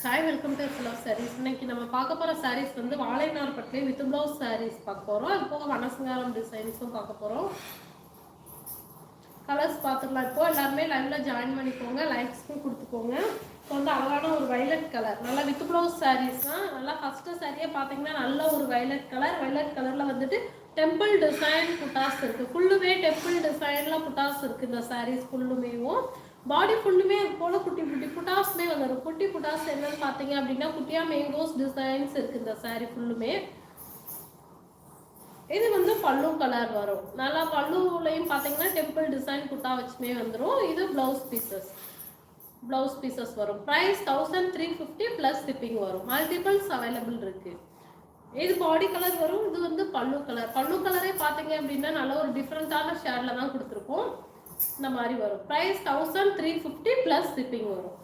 Hi welcome to full of sarees இன்னைக்கு நம்ம பார்க்க போகிற சாரீஸ் வந்து வாழைநார் பற்றி வித் ப்ளவுஸ் சாரீஸ் பார்க்க போகிறோம் அது போக வனசங்காரம் டிசைன்ஸும் பார்க்க போகிறோம் கலர்ஸ் பார்த்துக்கலாம் இப்போ. எல்லாருமே லைவ்ல ஜாயின் பண்ணிக்கோங்க. லைக்ஸ்க்கும் கொடுத்துக்கோங்க. இப்போ வந்து அழகான ஒரு வைலட் கலர் நல்லா வித் ப்ளவுஸ் சாரீஸ் தான் நல்லா ஃபஸ்ட்டு சாரியே பார்த்தீங்கன்னா நல்ல ஒரு வைலட் கலர் வைலட் கலரில் வந்துட்டு டெம்பிள் டிசைன் புட்டாஸ் இருக்குது ஃபுல்லுமே டெம்பிள் டிசைனில் புட்டாஸ் இருக்குது இந்த சாரீஸ் ஃபுல்லுமேவும் பாடி ஃபுல்லுமே அது போல் குட்டி குட்டி புட்டாஸ்மே வந்துடும் குட்டி புட்டாஸ் என்னன்னு பார்த்தீங்க அப்படின்னா குட்டியாக மேங்கோஸ் டிசைன்ஸ் இருக்குது இந்த சாரீ ஃபுல்லுமே இது வந்து பல்லு கலர் வரும். நல்லா பல்லுலையும் பார்த்தீங்கன்னா டெம்பிள் டிசைன் புட்டா வச்சுமே வந்துடும் இது ப்ளவுஸ் பீசஸ் ப்ளவுஸ் பீசஸ் வரும். Price thousand three fifty plus shipping வரும். மல்டிபிள்ஸ் அவைலபிள் இருக்குது இது பாடி கலர் வரும். இது வந்து பல்லு கலர் பல்லு கலரே பார்த்தீங்க அப்படின்னா நல்ல ஒரு டிஃப்ரெண்ட்டான ஷேரில் தான் கொடுத்துருக்கோம். இந்த மாதிரி வரும். Price thousand three fifty plus shipping வரும்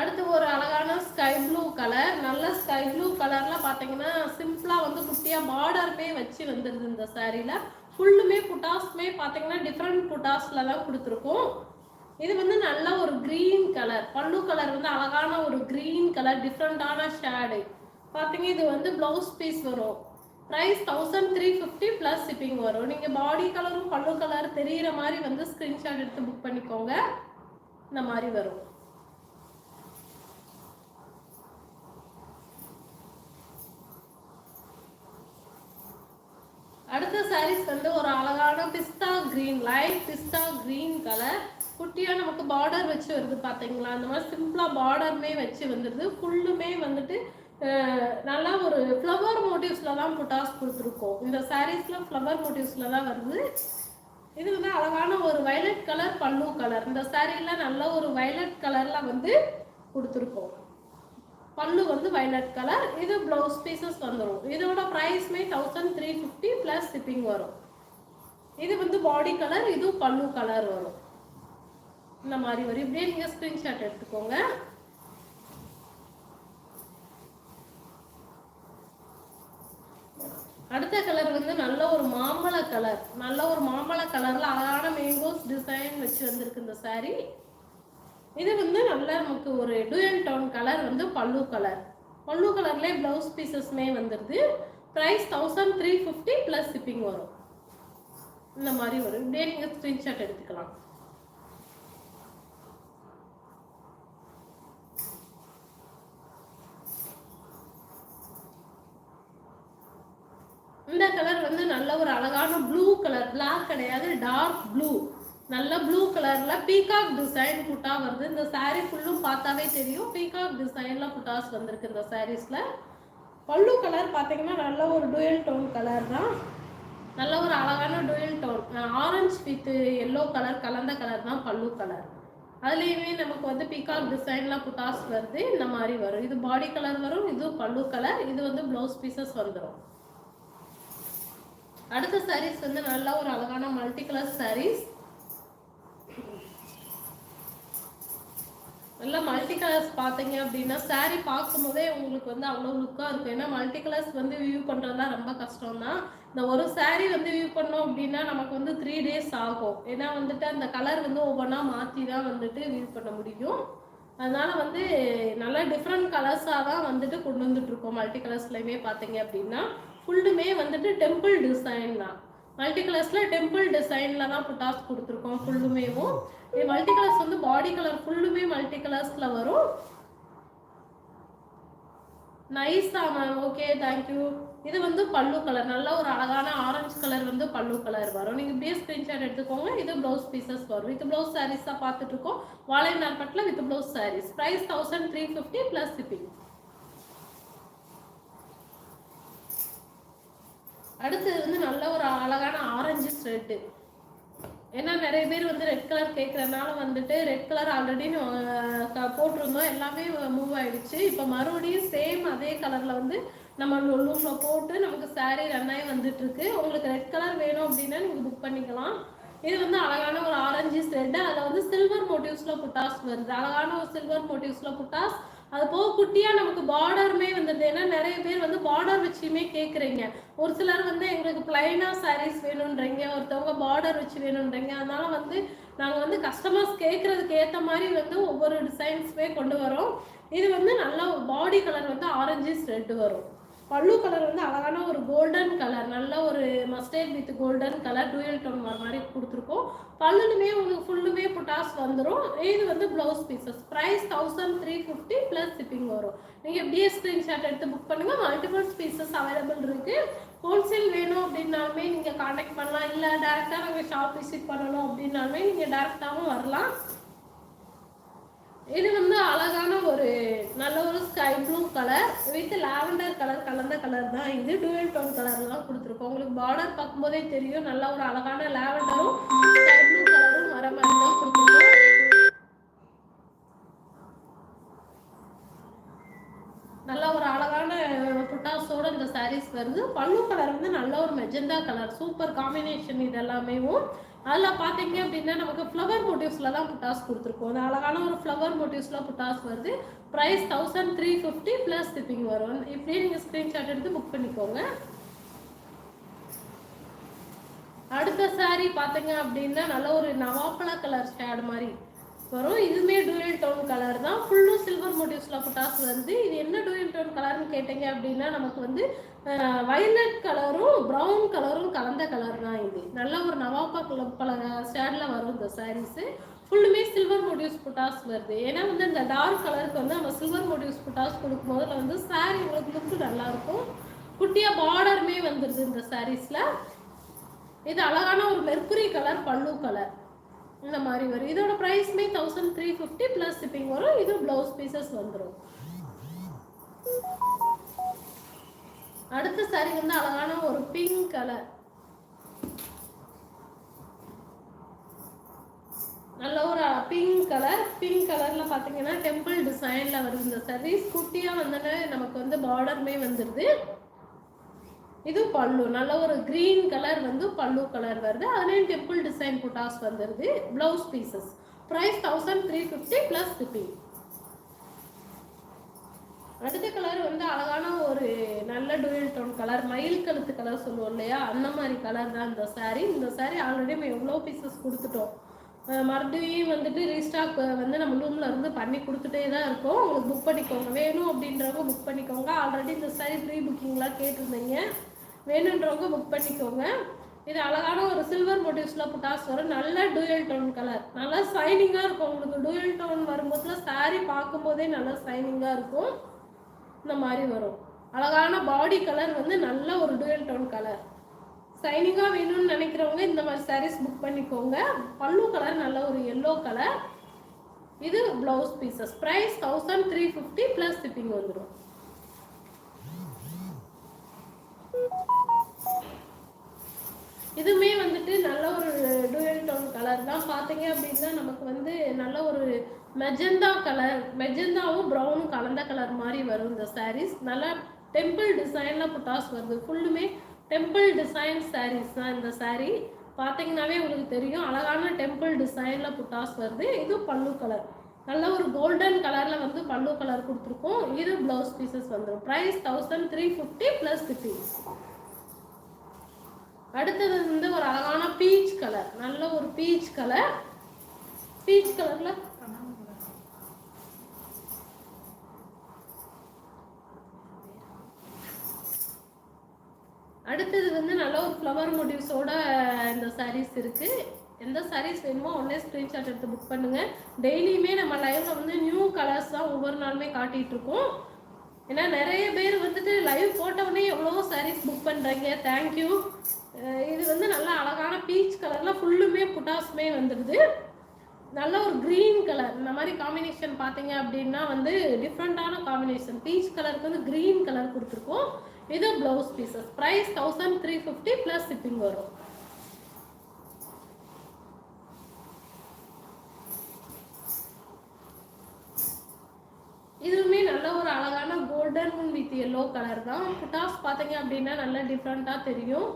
அடுத்து ஒரு அழகான ஸ்கை ப்ளூ கலர் நல்ல ஸ்கை ப்ளூ கலர்ல பாத்தீங்கன்னா சிம்பிளா வந்து குட்டியா பார்டருமே வச்சு வந்துருது இந்த சாரீல ஃபுல்லுமே புட்டாஸ்மே பாத்தீங்கன்னா டிஃப்ரெண்ட் புட்டாஸ்ல தான் கொடுத்துருக்கோம். இது வந்து நல்ல ஒரு கிரீன் கலர் பல்லு கலர் வந்து அழகான ஒரு கிரீன் கலர் டிஃப்ரெண்டான ஷேடு பார்த்தீங்க இது வந்து ப்ளவுஸ் பீஸ் வரும். Price thousand three fifty plus shipping வரும். நீங்கள் பாடி கலரும் பல்லு கலர் தெரிகிற மாதிரி வந்து ஸ்க்ரீன்ஷாட் எடுத்து புக் பண்ணிக்கோங்க. இந்த மாதிரி வரும் அடுத்த சாரீஸ் வந்து ஒரு அழகான பிஸ்தா கிரீன் லைட் பிஸ்தா கிரீன் கலர் குட்டியாக நமக்கு பார்டர் வச்சு வருது பார்த்தீங்களா அந்த மாதிரி சிம்பிளாக பார்டருமே வச்சு வந்துடுது ஃபுல்லுமே வந்துட்டு நல்லா ஒரு ஃப்ளவர் மோட்டிவ்ஸில் தான் புட்டாஸ் கொடுத்துருக்கோம். இந்த சாரீஸில் ஃப்ளவர் மோட்டிவ்ஸில் தான் வருது. இது வந்து அழகான ஒரு வைலட் கலர் பல்லு கலர் இந்த சாரீல நல்ல ஒரு வைலட் கலரில் வந்து கொடுத்துருக்கோம். பல்லு வந்து வைலட் கலர் இது ப்ளவுஸ் பீசஸ் வந்துடும் இதோட ப்ரைஸ்மே thousand three fifty plus shipping வரும். இது வந்து பாடி கலர் இது பல்லு கலர் வரும். இந்த மாதிரி வரும். இப்படியே நீங்கள் ஸ்க்ரீன்ஷாட் எடுத்துக்கோங்க. அடுத்த கலர் வந்து நல்ல ஒரு மாம்பழ கலர் நல்ல ஒரு மாம்பழ கலரில் அழகான மேங்கோஸ் டிசைன் வச்சு வந்திருக்கு இந்த சாரீ இது வந்து நல்ல நமக்கு ஒரு டூயல் டவுன் கலர் வந்து பல்லு கலர் பல்லு கலர்லேயே ப்ளவுஸ் பீசஸ்மே வந்துடுது price thousand three fifty plus shipping வரும். இந்த மாதிரி வரும். இப்படியே நீங்கள் ஸ்க்ரீன்ஷாட் எடுத்துக்கலாம். இந்த கலர் வந்து நல்ல ஒரு அழகான ப்ளூ கலர் பிளாக் கிடையாது டார்க் ப்ளூ நல்ல ப்ளூ கலர்ல பீகாக் டிசைன் குட்டா வருது. இந்த சாரீ ஃபுல்லும் பார்த்தாவே தெரியும். பீகாக் டிசைன்ல குட்டாஸ் வந்திருக்கு இந்த சாரீஸ்ல பல்லு கலர் பார்த்தீங்கன்னா நல்ல ஒரு டுயல் டோன் கலர் தான். நல்ல ஒரு அழகான dual tone orange with yellow colour கலந்த கலர் தான் பல்லு கலர் அதுலேயுமே நமக்கு வந்து பீகாக் டிசைன்ல குட்டாஸ் வருது. இந்த மாதிரி வரும். இது பாடி கலர் வரும் இது பல்லு கலர் இது வந்து ப்ளவுஸ் பீசஸ் வந்துடும் அடுத்த சாரீஸ் வந்து நல்ல ஒரு அழகான மல்டி கலர் சாரீஸ் நல்லா மல்டி கலர்ஸ் பார்த்தீங்க அப்படின்னா சாரீ பார்க்கும்போதே உங்களுக்கு வந்து அவ்வளோ லுக்காக இருக்கும். ஏன்னா மல்டி கலர்ஸ் வந்து வியூ பண்ணுறதுலாம் ரொம்ப கஷ்டம் தான் இந்த ஒரு சாரீ வந்து வியூ பண்ணோம் அப்படின்னா நமக்கு வந்து த்ரீ டேஸ் ஆகும். ஏன்னா வந்துட்டு அந்த கலர் வந்து ஒவ்வொன்றா மாற்றி தான் வந்துட்டு வியூ பண்ண முடியும். அதனால வந்து நல்லா டிஃப்ரெண்ட் கலர்ஸாக தான் வந்துட்டு கொண்டு வந்துட்டு இருக்கோம். மல்டி கலர்ஸ்லையுமே பார்த்தீங்க அப்படின்னா ஃபுல்லுமே வந்துட்டு டெம்பிள் டிசைன் தான். மல்டி கலர்ஸில் டெம்பிள் டிசைனில் தான் புட்டாஸ் கொடுத்துருக்கோம் ஃபுல்லுமேவும் மல்டி கலர்ஸ் வந்து பாடி கலர் ஃபுல்லுமே மல்டி கலர்ஸில் வரும் நைஸா மேம் ஓகே தேங்க்யூ இது வந்து பல்லு கலர் நல்ல ஒரு அழகான ஆரஞ்சு கலர் வந்து பல்லு கலர் வரும். நீங்கள் இப்படியே ஸ்க்ரீன்ஷாட் எடுத்துக்கோங்க இது ப்ளவுஸ் பீசஸ் வரும். வித் ப்ளவுஸ் சாரீஸ் பார்த்துட்டு இருக்கோம். வாழை நார்பட்டில் with blouse sarees price thousand three fifty plus shipping அடுத்தது வந்து நல்ல ஒரு அழகான ஆரஞ்சு ஸ்ட்ரெட்டு ஏன்னா நிறைய பேர் வந்து ரெட் கலர் கேட்குறனால வந்துட்டு ரெட் கலர் ஆல்ரெடி போட்டிருந்தோம். எல்லாமே மூவ் ஆயிடுச்சு. இப்போ மறுபடியும் சேம் அதே கலரில் வந்து நம்ம லூமில் போட்டு நமக்கு சாரீ ரன்னாகி வந்துட்டு இருக்கு உங்களுக்கு ரெட் கலர் வேணும் அப்படின்னா நீங்கள் புக் பண்ணிக்கலாம். இது வந்து அழகான ஒரு ஆரஞ்சு ஸ்ட்ரெட்டு அதில் வந்து சில்வர் மோட்டிவ்ஸில் புட்டாஸ் வருது. அழகான ஒரு சில்வர் மோட்டிவ்ஸில் புட்டாஸ் அது போக குட்டியாக நமக்கு பார்டருமே வந்துடுது ஏன்னா நிறைய பேர் வந்து பார்டர் வச்சுமே கேட்குறீங்க ஒரு சிலர் வந்து எங்களுக்கு பிளைனாக சாரீஸ் வேணுன்றீங்க ஒருத்தவங்க பார்டர் வச்சு வேணுன்றீங்க அதனால வந்து நாங்கள் வந்து கஸ்டமர்ஸ் கேட்குறதுக்கு ஏற்ற மாதிரி வந்து ஒவ்வொரு டிசைன்ஸுமே கொண்டு வரோம். இது வந்து நல்லா பாடி கலர் வந்து ஆரஞ்சு ரெட்டு வரும். பல்லு கலர் வந்து அழகான ஒரு கோல்டன் கலர் நல்ல ஒரு mustard with golden colour dual tone வர மாதிரி கொடுத்துருக்கோம். பல்லுலுமே உங்களுக்கு ஃபுல்லுமே புட்டாஸ் வந்துடும் இது வந்து blouse pieces price thousand three fifty plus shipping வரும். நீங்கள் எப்படியே ஸ்க்ரீன்ஷாட் எடுத்து புக் பண்ணுங்கள் மல்டிபிள்ஸ் பீசஸ் அவைலபிள் இருக்குது ஹோல்சேல் வேணும் அப்படின்னாலுமே நீங்கள் காண்டாக்ட் பண்ணலாம். இல்லை டேரெக்டாக நாங்கள் ஷாப் விசிட் பண்ணணும் அப்படின்னாலுமே நீங்கள் டேரெக்டாகவும் வரலாம். இது வந்து அழகான ஒரு நல்ல ஒரு sky blue colour with lavender colour கலந்த கலர் தான் இது. டூயல் டோன் கலர்லாம் கொடுத்துருக்கோம். உங்களுக்கு பார்டர் பார்க்கும்போதே தெரியும். நல்ல ஒரு அழகான லாவெண்டரும் ஸ்கை ப்ளூ கலரும் வர மாதிரி தான் கொடுத்துருக்கோம். நல்ல ஒரு அழகான புட்டாஸோட இந்த சாரீஸ் வருது. பல்லு கலர் வந்து நல்ல ஒரு மெஜெண்டா கலர் சூப்பர் காம்பினேஷன் இது எல்லாமேவும். அதில் பார்த்தீங்க அப்படின்னா நமக்கு ஃப்ளவர் மோட்டிவ்ஸில் தான் புட்டாஸ் கொடுத்துருக்கோம். அந்த அழகான ஒரு ஃப்ளவர் மோட்டிவ்ஸில் புட்டாஸ் வருது. Price thousand three fifty plus shipping வரும். இப்படியே நீங்கள் ஸ்க்ரீன்ஷாட் எடுத்து புக் பண்ணிக்கோங்க. அடுத்த சாரீ பார்த்தீங்க அப்படின்னா நல்ல ஒரு நவாப்பழ கலர் ஷேடு மாதிரி. வரும். இதுவுமே டூயல் டோன் கலர் தான். ஃபுல்லும் சில்வர் மோட்டிவ்ஸில் புட்டாஸ் வருது இது என்ன டூயல் டோன் கலர்னு கேட்டீங்க அப்படின்னா நமக்கு வந்து வயலட் கலரும் ப்ரௌன் கலரும் கலந்த கலர் தான் இது. நல்ல ஒரு நவாப்பா கலர் பல ஷேடில் வரும் இந்த சாரீஸு ஃபுல்லுமே சில்வர் மோட்டிவ்ஸ் புட்டாஸ் வருது. ஏன்னா வந்து இந்த டார்க் கலருக்கு வந்து நம்ம சில்வர் மோட்டிவ்ஸ் புட்டாஸ் கொடுக்கும் போதில் வந்து சாரீ உங்களுக்கு லுக்கு நல்லாயிருக்கும் குட்டியாக பார்டருமே வந்துடுது இந்த சாரீஸில் இது அழகான ஒரு மெர்குரி கலர் பல்லு கலர் இந்த மாதிரி வரும். இதோட ப்ரைஸ்மே thousand three fifty plus shipping வரும். இது ப்ளவுஸ் பீசஸ் வந்துடும் அடுத்த சாரி வந்து அழகான ஒரு பிங்க் கலர் நல்ல ஒரு பிங்க் கலர் பிங்க் கலர்ல பாத்தீங்கன்னா டெம்பிள் டிசைன்ல வருது இந்த சாரீஸ் குட்டியா வந்தோன்னே நமக்கு வந்து பார்டருமே வந்துடுது இது பல்லு. நல்ல ஒரு கிரீன் கலர் வந்து பல்லு கலர் வருது. அதுலேயும் டெம்பிள் டிசைன் புட்டாஸ் வந்துடுது blouse pieces price thousand three fifty plus fifty அடுத்த கலர் வந்து அழகான ஒரு நல்ல டூயல் டோன் கலர் மயில் கழுத்து கலர் சொல்லுவோம் இல்லையா? அந்த மாதிரி கலர் தான் இந்த சாரீ இந்த சாரீ ஆல்ரெடி நம்ம எவ்வளோ பீசஸ் கொடுத்துட்டோம். மறுபடியும் வந்துட்டு ரீஸ்டாக் வந்து நம்ம ரூமில் இருந்து பண்ணி கொடுத்துட்டே தான் இருக்கோம். உங்களுக்கு புக் பண்ணிக்கோங்க. வேணும் அப்படின்றவங்க புக் பண்ணிக்கோங்க. ஆல்ரெடி இந்த சாரீ ப்ரீ புக்கிங்லாம் கேட்டிருந்தீங்க. வேணுன்றவங்க புக் பண்ணிக்கோங்க. இது அழகான ஒரு சில்வர் மோட்டிவ்ஸில் புட்டாஸ் வரும். நல்ல டூயல் டோன் கலர் நல்லா சைனிங்காக இருக்கும். உங்களுக்கு டூயல் டோன் வரும்போதுல சாரீ பார்க்கும்போதே நல்லா சைனிங்காக இருக்கும். இந்த மாதிரி வரும். அழகான பாடி கலர் வந்து நல்ல ஒரு டூயல் டோன் கலர் சைனிங்காக வேணும்னு நினைக்கிறவங்க இந்த மாதிரி சாரீஸ் புக் பண்ணிக்கோங்க. பல்லு கலர் நல்ல ஒரு எல்லோ கலர் இது blouse pieces price thousand three fifty plus shipping வந்துடும் இதுவுமே வந்துட்டு நல்ல ஒரு டூயல் டோன் கலர் தான். பார்த்தீங்க அப்படின்னா நமக்கு வந்து நல்ல ஒரு மெஜந்தா கலர் மெஜந்தாவும் ப்ரௌனும் கலந்த கலர் மாதிரி வரும் இந்த சாரீஸ் நல்லா டெம்பிள் டிசைனில் புட்டாஸ் வருது. ஃபுல்லுமே டெம்பிள் டிசைன் சாரீஸ் தான் இந்த சாரீ பார்த்தீங்கன்னாவே உங்களுக்கு தெரியும். அழகான டெம்பிள் டிசைனில் புட்டாஸ் வருது. இது பல்லு கலர் நல்ல ஒரு கோல்டன் கலரில் வந்து பல்லு கலர் கொடுத்துருக்கோம். இது ப்ளவுஸ் பீசஸ் வந்துடும் price thousand three fifty plus fifty அடுத்தது வந்து ஒரு அழகான பீச் கலர் நல்ல ஒரு பீச் கலர் பீச் கலரில் அடுத்தது வந்து நல்ல ஒரு ஃப்ளவர் மோட்டிவ்ஸோட இந்த சாரீஸ் இருக்குது எந்த சாரீஸ் வேணுமோ உடனே ஸ்க்ரீன்ஷாட் எடுத்து புக் பண்ணுங்கள் டெய்லியுமே நம்ம லைவ்ல வந்து நியூ கலர்ஸ் தான் ஒவ்வொரு நாளுமே காட்டிகிட்டு இருக்கோம். ஏன்னா நிறைய பேர் வந்துட்டு லைவ் போட்டவுடனே எவ்வளோ சாரீஸ் புக் பண்ணுறீங்க தேங்க்யூ இது வந்து நல்லா அழகான பீச் கலரில் ஃபுல்லுமே புட்டாஸ்மே வந்துடுது நல்ல ஒரு க்ரீன் கலர் இந்த மாதிரி காம்பினேஷன் பார்த்தீங்க அப்படின்னா வந்து டிஃப்ரெண்ட்டான காம்பினேஷன் பீச் கலருக்கு வந்து க்ரீன் கலர் கொடுத்துருக்கோம். இது blouse pieces price thousand three fifty plus shipping வரும். இதுவுமே நல்ல ஒரு அழகான கோல்டன் வித் எல்லோ கலர் தான். புட்டாஸ் பார்த்தீங்க அப்படின்னா நல்லா டிஃப்ரெண்ட்டாக தெரியும்.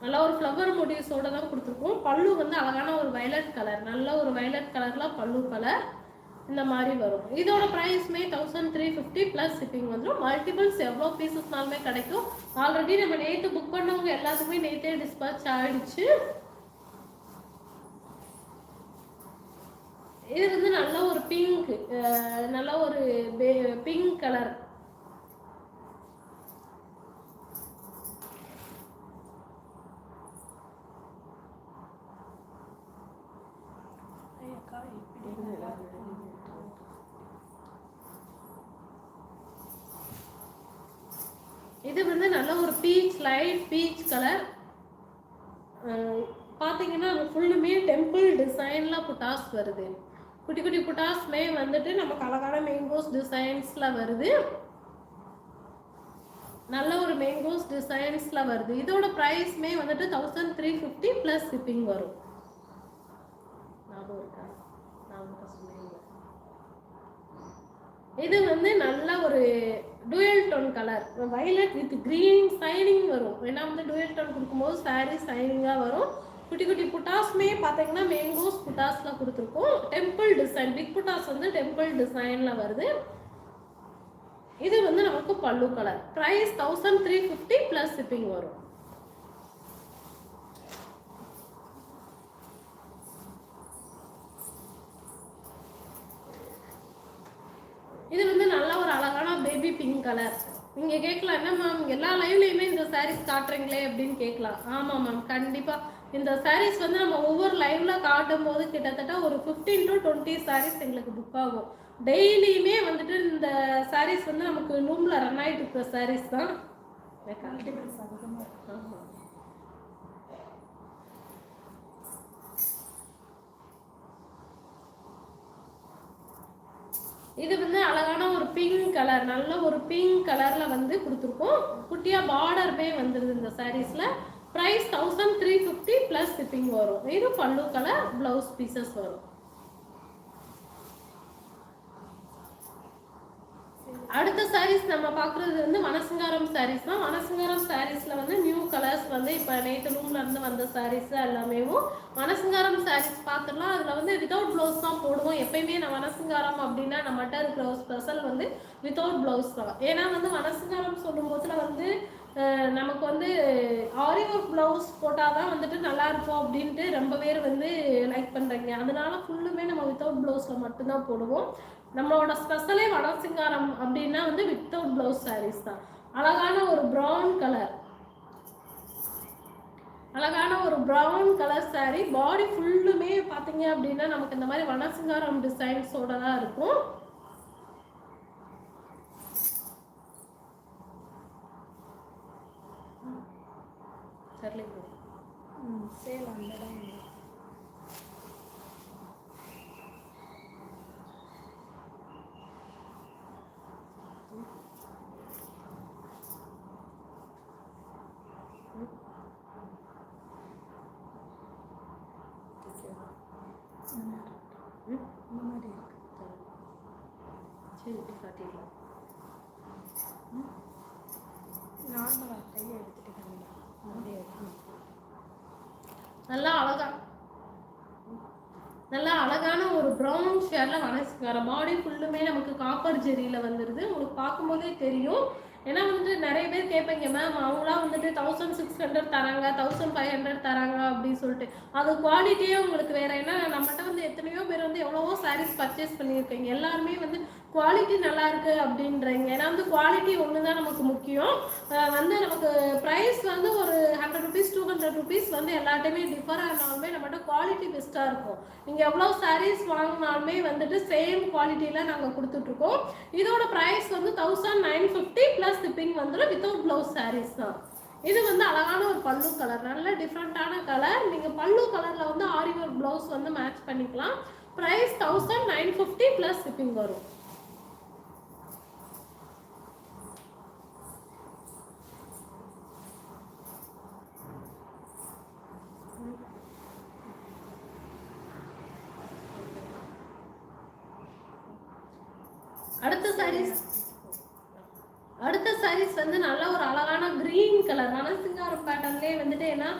நல்லா ஒரு ஃப்ளவர் மோட்டிவ்ஸோட தான் கொடுத்துருக்கோம். பல்லு வந்து அழகான ஒரு வயலட் கலர் நல்ல ஒரு வயலட் கலரில் பல்லு கலர் இந்த மாதிரி வரும். இதோட ப்ரைஸ்மே thousand three fifty plus shipping வந்துடும் மல்டிபிள்ஸ் எவ்வளோ பீசஸ்னாலுமே கிடைக்கும். ஆல்ரெடி நம்ம நேற்று புக் பண்ணவங்க எல்லாத்துக்குமே நேற்றே டிஸ்பேச் ஆகிடுச்சு இது வந்து நல்ல ஒரு பிங்க் நல்ல ஒரு பிங்க் கலர் இது வந்து நல்ல ஒரு பீச் லைட் பீச் கலர் பார்த்தீங்கன்னா ஃபுல்லுமே டெம்பிள் டிசைனில் புட்டாஸ் வருது. குட்டி குட்டி புட்டாஸ்மே வந்துட்டு நமக்கு அழகான மேங்கோஸ் டிசைன்ஸில் வருது. நல்ல ஒரு மேங்கோஸ் டிசைன்ஸில் வருது. இதோட ப்ரைஸ்மே வந்துட்டு thousand three fifty plus shipping வரும். ஞாபகம் இருக்கா? இது வந்து நல்ல ஒரு dual tone colour violet with green shining வரும். ஏன்னா வந்து டூயல் டோன் கொடுக்கும்போது சாரீ சைனிங்காக வரும். குட்டி குட்டி புட்டாஸ்மே பார்த்தீங்கன்னா மேங்கோஸ் புட்டாஸில் கொடுத்துருக்கோம். டெம்பிள் டிசைன் பிக் புட்டாஸ் வந்து டெம்பிள் டிசைனில் வருது. இது வந்து நமக்கு pallu colour price thousand three fifty plus shipping வரும் இது வந்து நல்ல ஒரு அழகான பேபி பிங்க் கலர். நீங்க கேட்கலாம் என்ன மேம் எல்லா லைவ்லயுமே இந்த சாரீஸ் காட்டுறீங்களே அப்படின்னு கேட்கலாம். ஆமா மேம் கண்டிப்பா. இந்த சாரீஸ் வந்து நம்ம ஒவ்வொரு லைவ்ல காட்டும் போது கிட்டத்தட்ட ஒரு 15 டு டுவெண்ட்டி சாரீஸ் எங்களுக்கு புக் ஆகும். டெய்லியுமே வந்துட்டு இந்த சாரீஸ் வந்து நமக்கு ரூம்ல ரன் ஆயிட்டு இருக்கிற சாரீஸ் தான். இது வந்து அழகான ஒரு பிங்க் கலர் நல்ல ஒரு பிங்க் கலரில் வந்து கொடுத்துருக்கோம். பார்டர் பே வந்துருது இந்த சாரீஸில் price thousand three fifty plus shipping வரும். இது பல்லு கலர் ப்ளவுஸ் பீசஸ் வரும். அடுத்த சாரீஸ் நம்ம பார்க்குறது வந்து வனசிங்காரம் சாரீஸ் தான். வனசிங்காரம் சாரீஸில் வந்து நியூ கலர்ஸ் வந்து இப்போ நேற்று ரூம்லேருந்து வந்த சாரீஸ் எல்லாமேவும் வனசிங்காரம் சாரீஸ் பார்த்துடலாம். அதில் வந்து வித்தவுட் ப்ளவுஸ் தான் போடுவோம். எப்பயுமே நான் வனசிங்காரம் அப்படின்னா நம்மகிட்ட இருக்கிற ஒரு ஸ்பெஷல் வந்து வித்தவுட் ப்ளவுஸ் தான். ஏன்னா வந்து வனசிங்காரம் சொல்லும் போதுல வந்து நமக்கு வந்து ஆரி ஒர்க் ப்ளவுஸ் போட்டால் தான் வந்துட்டு நல்லா இருக்கும் அப்படின்ட்டு ரொம்ப பேர் வந்து லைக் பண்ணுறீங்க அதனால ஃபுல்லுமே நம்ம வித்தவுட் ப்ளவுஸில் மட்டும்தான் போடுவோம். நம்மளோட ஸ்பெஷலே வடசிங்காரம் அப்படின்னா வந்து வித்தவுட் ப்ளவுஸ் சாரீஸ் தான். அழகான ஒரு ப்ரௌன் கலர் அழகான ஒரு ப்ரௌன் கலர் சாரீ பாடி ஃபுல்லுமே பார்த்தீங்க அப்படின்னா நமக்கு இந்த மாதிரி வனசிங்காரம் டிசைன்ஸோட தான் இருக்கும் தெரியல சேல் அந்த இடம் இல்லை. ம் இந்த மாதிரி இருக்கு சரி இப்படி காட்டிடலாம் நார்மலாக கையை எடுத்துட்டு காமிங்க. நல்லா அழகா நல்லா அழகான ஒரு ப்ரௌன் ஷேர்ல வர பாடி ஃபுல்லுமே நமக்கு காப்பர் ஜெரியில் வந்துடுது உங்களுக்கு பார்க்கும்போதே தெரியும் ஏன்னா வந்துட்டு நிறைய பேர் கேட்பீங்க மேம் அவங்களாம் வந்துட்டு தௌசண்ட் சிக்ஸ் ஹண்ட்ரட் தராங்க தௌசண்ட் ஃபைவ் ஹண்ட்ரட் தராங்க அப்படின்னு சொல்லிட்டு. அது குவாலிட்டியே உங்களுக்கு வேற. ஏன்னா நம்மகிட்ட வந்து எத்தனையோ பேர் வந்து எவ்வளவோ சாரீஸ் பர்ச்சேஸ் பண்ணியிருக்கீங்க. எல்லாருமே வந்து குவாலிட்டி நல்லா இருக்கு அப்படின்றீங்க. ஏன்னா வந்து குவாலிட்டி ஒன்று தான் நமக்கு முக்கியம். வந்து நமக்கு ப்ரைஸ் வந்து ஒரு ஹண்ட்ரட் ருபீஸ் வந்து எல்லாட்டையுமே டிஃபர் ஆனாலுமே நம்மகிட்ட குவாலிட்டி பெஸ்ட்டாக இருக்கும். நீங்கள் எவ்வளோ சாரீஸ் வாங்கினாலுமே வந்துட்டு சேம் குவாலிட்டியில் நாங்கள் கொடுத்துட்ருக்கோம். இதோட ப்ரைஸ் வந்து thousand nine fifty plus shipping வந்துடும் வித்தவுட் ப்ளவுஸ் சாரீஸ் தான். இது வந்து அழகான ஒரு பல்லு கலர் நல்ல டிஃப்ரெண்ட்டான கலர் நீங்கள் பல்லு கலரில் வந்து ஆரி ஒர்க் ப்ளவுஸ் வந்து மேட்ச் பண்ணிக்கலாம். Price thousand nine fifty plus shipping வரும். அடுத்த சாரீஸ் அடுத்த சாரீஸ் வந்து நல்ல ஒரு அழகான கிரீன் கலர் ரணசிங்காரம் பேட்டர்ன்லேயே வந்துட்டு ஏன்னா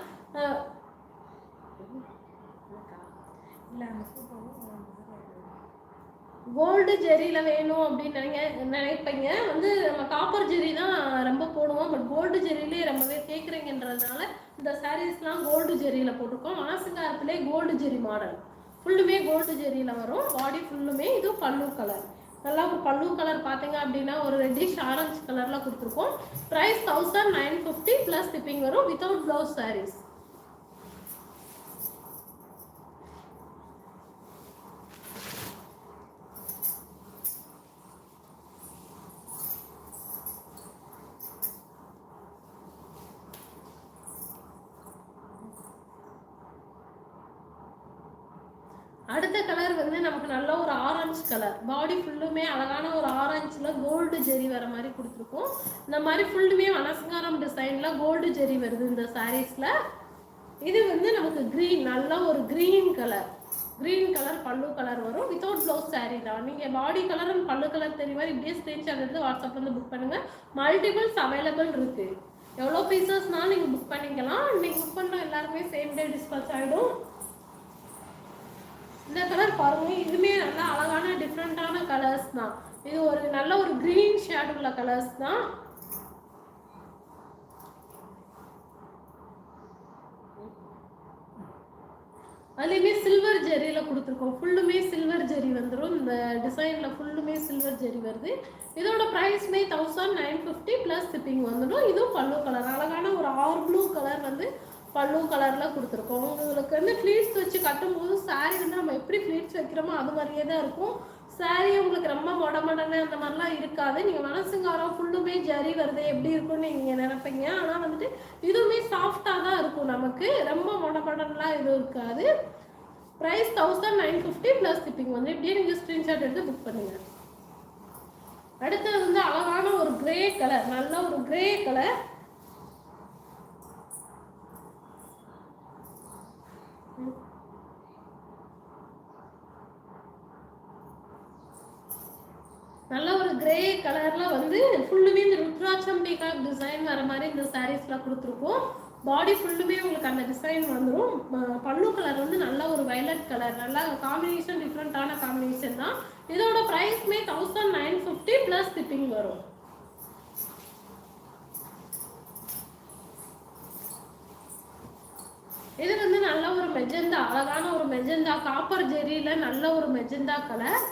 கோல்டு ஜெரியில் வேணும் அப்படின்னு நினைங்க நினைப்பீங்க. வந்து நம்ம காப்பர் ஜெரி தான் ரொம்ப போடுவோம். பட் கோல்டு ஜெரிலே ரொம்பவே கேட்குறீங்கன்றதுனால இந்த சாரீஸ்லாம் கோல்டு ஜெரியில் போட்டிருக்கோம். ஆசிங்காரத்துலேயே கோல்டு ஜெரி மாடல் ஃபுல்லுமே கோல்டு ஜெரியில் வரும். பாடி ஃபுல்லுமே இது பல்லு கலர் நல்லா ஒரு பல்லு கலர் பார்த்தீங்க அப்படின்னா ஒரு ரெட்டிஷ் ஆரஞ்சு கலரில் கொடுத்துருக்கோம். Price thousand nine fifty plus shipping வரும் வித்தவுட் ப்ளவுஸ் சாரீஸ் அடுத்த கலர் வந்து நமக்கு நல்ல ஒரு ஆரஞ்சு கலர் பாடி ஃபுல்லுமே அழகான ஒரு ஆரஞ்சில் கோல்டு ஜெரி வர மாதிரி கொடுத்துருக்கோம். இந்த மாதிரி ஃபுல்லுமே வனசங்காரம் டிசைனில் கோல்டு ஜெரி வருது இந்த சாரீஸில் இது வந்து நமக்கு க்ரீன் நல்ல ஒரு green colour green colour pallu colour வரும். வித்தவுட் ப்ளவுஸ் சாரீ தான். நீங்கள் body colour and pallu colour தெரியுமா? மாதிரி இப்படியே ஸ்க்ரீன்ஷாட் எடுத்து வாட்ஸ்அப்பில் வந்து புக் பண்ணுங்கள் மல்டிபிள்ஸ் அவைலபிள் இருக்குது எவ்வளோ பீசஸ்னாலும் நீங்கள் புக் பண்ணிக்கலாம். நீங்கள் புக் பண்ண எல்லாருமே சேம் டே டிஸ்பேச் ஆகிடும் இந்த கலர் பாருங்க. இதுமே நல்லா அழகான டிஃப்ரெண்டான கலர்ஸ் தான். இது ஒரு நல்ல ஒரு கிரீன் ஷேட் உள்ள கலர்ஸ் தான். அதுலேயுமே சில்வர் ஜெரியில் கொடுத்துருக்கோம். ஃபுல்லுமே சில்வர் ஜெரி வந்துடும் இந்த டிசைனில் ஃபுல்லுமே சில்வர் ஜெரி வருது. இதோட ப்ரைஸ்மே thousand nine fifty plus shipping வந்துடும் இதுவும் பல்லு கலர் அழகான ஒரு ஆர் ப்ளூ கலர் வந்து பல்லு கலரில் கொடுத்துருக்கோம். உங்களுக்கு வந்து ஃப்ளீட்ஸ் வச்சு கட்டும்போது saree வந்து நம்ம எப்படி ஃப்ளீட்ஸ் வைக்கிறோமோ அது மாதிரியே தான் இருக்கும். saree உங்களுக்கு ரொம்ப மொட அந்த மாதிரிலாம் இருக்காது. நீங்கள் மனசுங்காரம் ஃபுல்லுமே ஜரி வருது. எப்படி இருக்கும்னு நீங்கள் நினைப்பீங்க. ஆனால் வந்துட்டு இதுவுமே சாஃப்டாக தான் இருக்கும் நமக்கு. ரொம்ப மொட மொடன்லாம் எதுவும் இருக்காது. Price thousand nine fifty plus shipping வந்து இப்படியே நீங்கள் ஸ்க்ரீன்ஷாட் எடுத்து புக் பண்ணுங்கள் அடுத்தது வந்து அழகான ஒரு கிரே கலர் நல்ல ஒரு கிரே கலர் நல்ல ஒரு கிரே கலர்ல வந்து ஃபுல்லுமே இந்த ருத்ராட்சம் பீகாக் டிசைன் வர மாதிரி இந்த சாரீஸ்லாம் கொடுத்துருக்கோம். பாடி ஃபுல்லுமே உங்களுக்கு அந்த டிசைன் வந்துடும் ப- பல்லு கலர் வந்து நல்ல ஒரு வைலட் கலர் நல்லா காம்பினேஷன் டிஃப்ரெண்ட்டான காம்பினேஷன் தான். இதோட ப்ரைஸ்மே thousand nine fifty plus shipping வரும். இது வந்து நல்ல ஒரு மெஜந்தா அழகான ஒரு மெஜந்தா காப்பர் ஜெரியில நல்ல ஒரு மெஜந்தா கலர்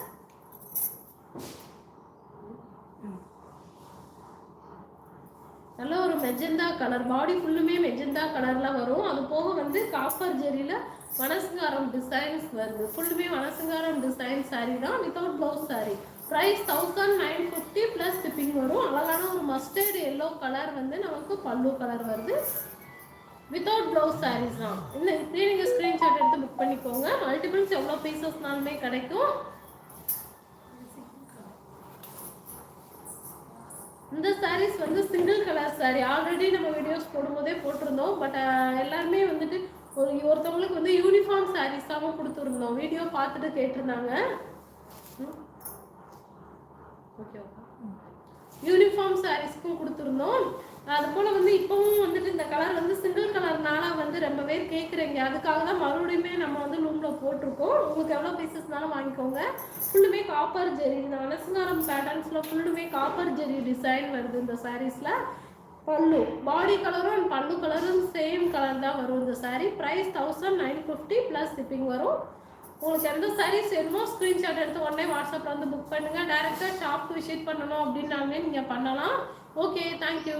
நல்ல ஒரு மெஜெண்டா கலர் பாடி ஃபுல்லுமே மெஜெண்டா கலரில் வரும். அது போக வந்து காப்பர் ஜெரியில் வனசுங்காரம் டிசைன்ஸ் வருது. ஃபுல்லுமே வனசுங்காரம் டிசைன் சாரீ தான் without blouse saree price thousand nine fifty plus shipping வரும். அழகான ஒரு மஸ்டர்டு எல்லோ கலர் வந்து நமக்கு பல்லு கலர் வருது. வித்தவுட் ப்ளவுஸ் சாரீஸ் தான். இந்த இப்படியே நீங்கள் ஸ்க்ரீன்ஷாட் எடுத்து புக் பண்ணிக்கோங்க. மல்டிபிள்ஸ் எவ்வளோ பீசஸ்னாலுமே கிடைக்கும். இந்த sarees வந்து சிங்கிள் கலர் saree. ஆல்ரெடி நம்ம வீடியோஸ் போடும்போதே போட்டிருந்தோம். பட் எல்லாருமே வந்துட்டு ஒரு ஒருத்தவங்களுக்கு வந்து யூனிஃபார்ம் சாரீஸாகவும் கொடுத்துருந்தோம். வீடியோ பார்த்துட்டு கேட்டிருந்தாங்க. யூனிஃபார்ம் சாரீஸ்க்கும் கொடுத்துருந்தோம். அது போல வந்து இப்பவும் வந்துட்டு இந்த கலர் வந்து சிங்கிள் கலர்னால வந்து ரொம்ப பேர் கேட்குறீங்க அதுக்காக தான் மறுபடியுமே நம்ம வந்து லூம்ல போட்டிருக்கோம். உங்களுக்கு எவ்வளோ பீசஸ்னாலும் வாங்கிக்கோங்க. ஃபுல்லுமே காப்பர் ஜெரி இந்த வனசுங்காரம் பேட்டர்ன்ஸ்ல ஃபுல்லுமே காப்பர் ஜெரி டிசைன் வருது இந்த சாரீஸ்ல பல்லு. பாடி கலரும் அண்ட் பல்லு கலரும் சேம் கலர் தான் வரும் இந்த saree price thousand nine fifty plus shipping வரும். உங்களுக்கு எந்த சாரீஸ் வேணுமோ ஸ்க்ரீன்ஷாட் எடுத்து உடனே வாட்ஸ்அப்பில் வந்து புக் பண்ணுங்கள் டேரெக்டாக ஷாப்க்கு விசிட் பண்ணணும் அப்படின்னாலுமே நீங்கள் பண்ணலாம். Okay thank you